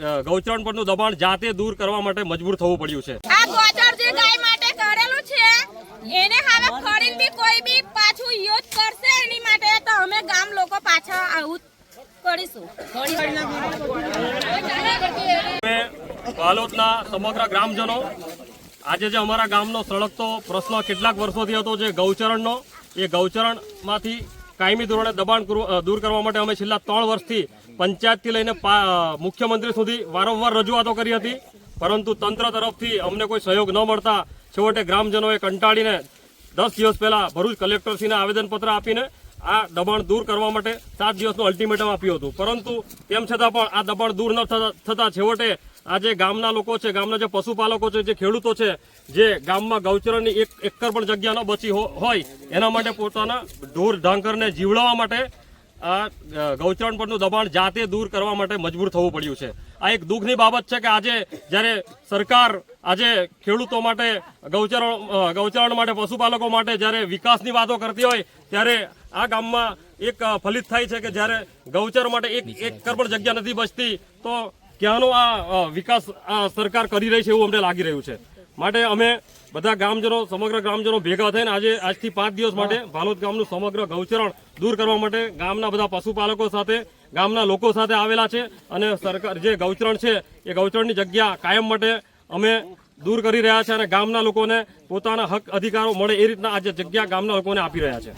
ગૌચરણ પરનું દબાણ જાતે દૂર કરવા માટે મજબૂર થવું પડ્યું છે. આ ગૌચર જે ગાય માટે કરેલું છે એને હવે ફરીને બી કોઈ બી પાછું યુઝ કરશે એની માટે તો અમે ગામ લોકો પાછા આવું કરીશું. બાલોદના સમગ્ર ગ્રામજનો આજે જે અમારા ગામનો સળગતો પ્રશ્ન કેટલાક વર્ષોથી હતો જે ગૌચરણનો એ ગૌચરણમાંથી કાયમી ધોરણે દબાણ દૂર કરવા માટે અમે છેલ્લા ત્રણ વર્ષથી પંચાયતથી લઈને મુખ્યમંત્રી સુધી વારંવાર રજૂઆતો કરી હતી. પરંતુ તંત્ર તરફથી અમને કોઈ સહયોગ ન મળતા છેવટે ગ્રામજનોએ કંટાળીને દસ દિવસ પહેલાં ભરૂચ કલેક્ટરશ્રીને આવેદનપત્ર આપીને આ દબાણ દૂર કરવા માટે સાત દિવસનું અલ્ટિમેટમ આપ્યું હતું. પરંતુ તેમ છતાં પણ આ દબાણ દૂર ન થતા થતા આજે ગામના લોકો છે, ગામના જે પશુપાલકો છે, જે ખેડૂતો છે, જે ગામમાં ગૌચરણની એક એકર પણ જગ્યા ન બચી હોય, એના માટે પોતાના ઢોર ઢાંકરને જીવડાવવા માટે આ ગૌચરણ પરનું દબાણ જાતે દૂર કરવા માટે મજબૂર થવું પડ્યું છે. આ એક દુઃખની બાબત છે કે આજે જ્યારે સરકાર આજે ખેડૂતો માટે, ગૌચરણ ગૌચરણ માટે, પશુપાલકો માટે જ્યારે વિકાસની વાતો કરતી હોય, ત્યારે આ ગામમાં એક ફલિત થાય છે કે જ્યારે ગૌચર માટે એક એક પણ જગ્યા નથી બચતી, તો ક્યાંનો આ વિકાસ આ સરકાર કરી રહી છે એવું અમને લાગી રહ્યું છે. માટે અમે બધા ગામજનો સમગ્ર ગ્રામજનો ભેગા થઈને આજે આજથી પાંચ દિવસ માટે ભાલોદ ગામનું સમગ્ર ગૌચરણ દૂર કરવા માટે ગામના બધા પશુપાલકો સાથે ગામના લોકો સાથે આવેલા છે અને સરકાર જે ગૌચરણ છે એ ગૌચરણની જગ્યા કાયમ માટે અમે દૂર કરી રહ્યા છે અને ગામના લોકોને પોતાના હક અધિકારો મળે એ રીતના આજે જગ્યા ગામના લોકોને આપી રહ્યા છે.